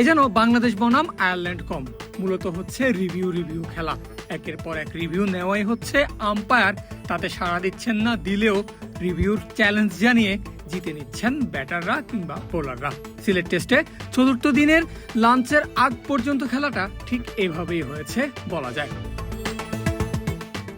এ যেন বাংলাদেশ বনাম আয়ারল্যান্ড কম। মূলত হচ্ছে রিভিউ রিভিউ খেলা। একের পর এক রিভিউ নেওয়াই হচ্ছে আম্পায়ার। তাতে সাড়া দিচ্ছেন না, দিলেও রিভিউর চ্যালেঞ্জ জানিয়ে জিতে নিচ্ছেন ব্যাটাররা কিংবা বোলাররা। সিলেট টেস্টে চতুর্থ দিনের লাঞ্চের আগ পর্যন্ত খেলাটা ঠিক এভাবেই হয়েছে বলা যায়।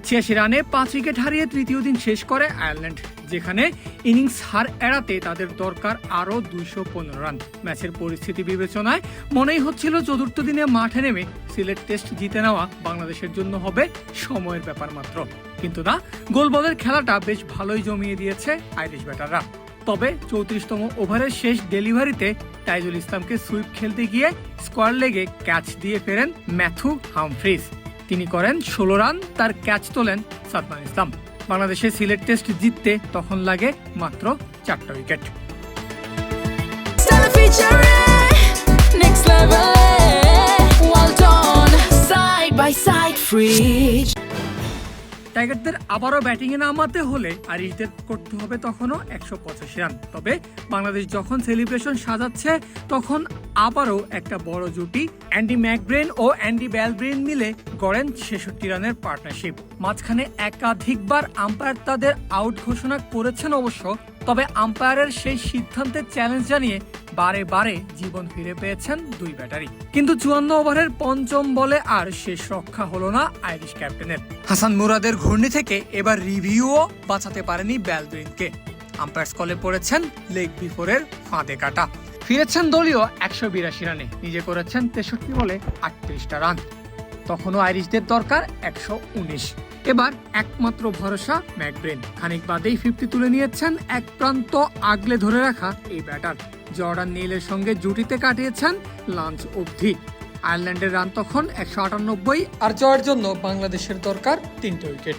ছিয়াশি রানে পাঁচ উইকেট হারিয়ে তৃতীয় দিন শেষ করে আয়ারল্যান্ড, যেখানে ইনিংস হার এড়াতে তাদের দরকার আরও দুইশো পনেরো রান। ম্যাচের পরিস্থিতি বিবেচনায় মনেই হচ্ছিল চতুর্থ দিনে মাঠে নেমে সিলেট টেস্ট জিতে নেওয়া বাংলাদেশের জন্য হবে সময়ের ব্যাপার মাত্র। কিন্তু না, গোলবলের খেলাটা বেশ ভালোই জমিয়ে দিয়েছে আইরিশ ব্যাটাররা। তবে চৌত্রিশতম ওভারের শেষ ডেলিভারিতে তাইজুল ইসলামকে সুইপ খেলতে গিয়ে স্কোয়ার লেগে ক্যাচ দিয়ে ফেরেন ম্যাথু হামফ্রিজ। তিনি করেন ষোলো রান তার ক্যাচ তোলেন সাদমান ইসলাম। বাংলাদেশের সিলেট টেস্ট জিততে তখন লাগে মাত্র চারটা উইকেট. টাইগারদের আবারও ব্যাটিংয়ে নামাতে হলে আরিশদের করতে হবে তখনও একশো পঁচাশি রান। তবে বাংলাদেশ যখন সেলিব্রেশন সাজাচ্ছে তখন আবারও একটা বড় জুটি, অ্যান্ডি ম্যাকব্রেন ও অ্যান্ডি ব্যালব্রেন মিলে গড়েন ছেষট্টি রানের পার্টনারশিপ। মাঝখানে একাধিকবার আম্পায়ার তাদের আউট ঘোষণা করেছেন অবশ্য, তবে আম্পায়ারের সেই সিদ্ধান্তের চ্যালেঞ্জ জানিয়ে বারে বারে জীবন ফিরে পেয়েছেন দুই ব্যাটারি। কিন্তু চুয়ান্ন ওভারের পঞ্চম বলে আর শেষ রক্ষা হলো না আইরিশ ক্যাপ্টেনের। হাসান মুরাদের ঘূর্ণি থেকে এবার রিভিউও বাঁচাতে পারেনি ব্যালব্রিনকে আম্পায়ার্স কলে পড়েছেন লেগ বিফোরের ফাঁদে কাটা। ফিরেছেন দলীয় একশো বিরাশি রানে। নিজে করেছেন তেষট্টি বলে আটত্রিশটা রান। তখনও আইরিশদের দরকার একশো উনিশ। এবার একমাত্র ভরসা ম্যাকব্রেন। খানিক বাদেই ফিফটি তুলে নিয়েছেন এক প্রান্ত আগলে ধরে রাখা এই ব্যাটার। জর্ডান নীলের সঙ্গে জুটিতে কাটিয়েছেন লাঞ্চ অবধি। আয়ারল্যান্ডের রান তখন একশো আটানব্বই আর জয়ের জন্য বাংলাদেশের দরকার তিনটে উইকেট।